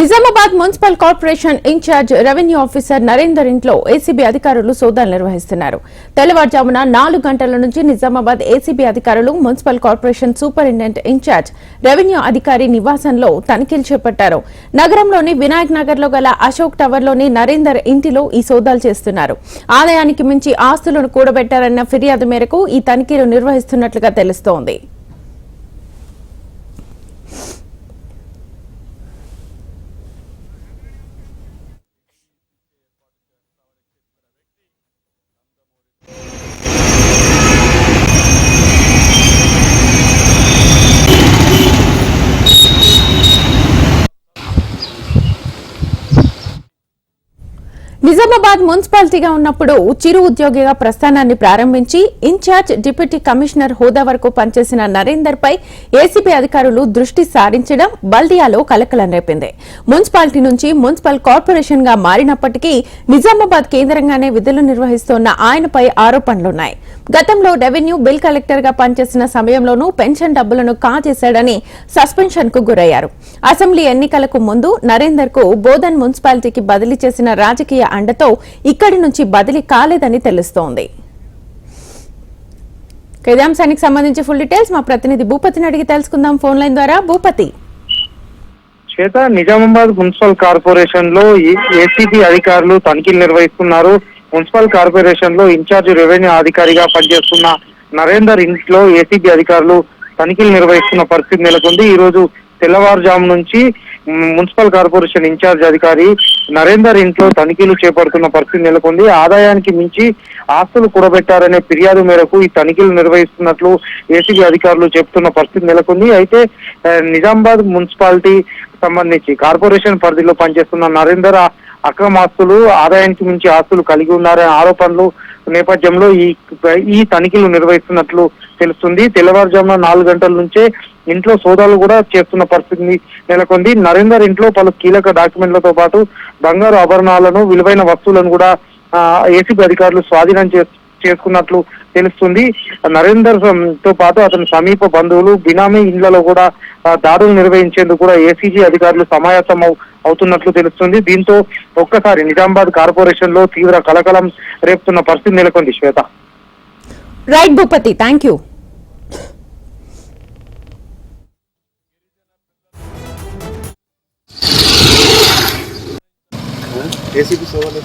Nizamabad municipal corporation incharge revenue officer Narender ఇంట్లో ACB అధికారులు సోదాలు నిర్వహిస్తున్నారు. తెల్లవారుజామున నాలుగు గంటల నుంచి నిజామాబాద్ ఏసీబీ అధికారులు municipal corporation superintendent incharge revenue అధికారి నివాసంలో తనిఖీలు చేపట్టారు. నగరంలోని వినాయక్ నగర్లో గల అశోక్ టవర్లోని నరేందర్ ఇంటిలో ఈ సోదాలు చేస్తున్నారు. ఆదాయానికి మించి ఆస్తులను కూడబెట్టారన్న ఫిర్యాదు మేరకు ఈ తనిఖీలు నిర్వహిస్తున్నట్లుగా తెలుస్తోంది. నిజామాబాద్ మున్సిపాలిటీగా ఉన్నప్పుడు చిరు ఉద్యోగిగా ప్రస్థానాన్ని ప్రారంభించి ఇన్ఛార్జ్ డిప్యూటీ కమిషనర్ హోదా వరకు పనిచేసిన నరేందర్ పై ఏసీబీ అధికారులు దృష్టి సారించడం బల్దియాలో కలకలం రేపింది. మున్సిపాలిటీ నుంచి మున్సిపల్ కార్పొరేషన్గా మారినప్పటికీ నిజామాబాద్ కేంద్రంగానే విధులు నిర్వహిస్తోన్న ఆయనపై ఆరోపణలున్నాయి. గతంలో రెవెన్యూ బిల్ కలెక్టర్గా పనిచేసిన సమయంలోనూ పెన్షన్ డబ్బులను కాజేశాడని సస్పెన్షన్కు గురయ్యారు. అసెంబ్లీ ఎన్నికలకు ముందు నరేందర్కు బోధన్ మున్సిపాలిటీకి బదిలీ చేసిన రాజకీయ అండతో ఇక్కడి నుంచి బదిలీ కాలేదని తెలుస్తోంది. ఇక సంబంధించి ఫుల్ డీటెయిల్స్ మా ప్రతినిధి భూపతిని అడిగి తెలుసుకుందాం ఫోన్ లైన్ ద్వారా. భూపతి. చేత నిజామాబాద్ మున్సిపల్ కార్పొరేషన్లో ఏసీబీ అధికారులు తనిఖీలు నిర్వహిస్తున్నారు. మున్సిపల్ కార్పొరేషన్లో ఇన్ఛార్జ్ రెవెన్యూ అధికారిగా పనిచేస్తున్న నరేందర్ ఇంట్లో ఏసీబీ అధికారులు తనిఖీలు నిర్వహిస్తున్న పరిస్థితి నెలకొంది. ఈ రోజు తెల్లవారుజాము నుంచి మున్సిపల్ కార్పొరేషన్ ఇన్ఛార్జ్ అధికారి నరేందర్ ఇంట్లో తనిఖీలు చేపడుతున్న పరిస్థితి నెలకొంది. ఆదాయానికి మించి ఆస్తులు కూడబెట్టారనే ఫిర్యాదు మేరకు ఈ తనిఖీలు నిర్వహిస్తున్నట్లు ఏసీబీ అధికారులు చెబుతున్న పరిస్థితి నెలకొంది. అయితే నిజామాబాద్ మున్సిపాలిటీ సంబంధించి కార్పొరేషన్ పరిధిలో పనిచేస్తున్న నరేందర్ అక్రమ ఆస్తులు ఆదాయానికి మించి ఆస్తులు కలిగి ఉన్నారనే ఆరోపణలు నేపథ్యంలో ఈ ఈ తనిఖీలు నిర్వహిస్తున్నట్లు తెలుస్తుంది. తెల్లవారుజామున నాలుగు గంటల నుంచే ఇంట్లో సోదాలు కూడా చేస్తున్న పరిస్థితి నెలకొంది. నరేందర్ ఇంట్లో పలు కీలక డాక్యుమెంట్లతో పాటు బంగారు ఆభరణాలను విలువైన వస్తువులను కూడా ఏసీబీ అధికారులు స్వాధీనం చేసుకున్నట్లు తెలుస్తుంది. నరేందర్తో పాటు అతని సమీప బంధువులు బినామీ ఇండ్లలో కూడా దాడులు నిర్వహించేందుకు కూడా ఏసీజీ అధికారులు సమాయత్తం అవు- అవుతున్నట్లు తెలుస్తుంది. దీంతో ఒక్కసారి నిజామాబాద్ కార్పొరేషన్లో తీవ్ర కలకలం రేపుతున్న పరిస్థితి నెలకొంది. Shweta. Right Bhupathi thank you. ACP సోదరులు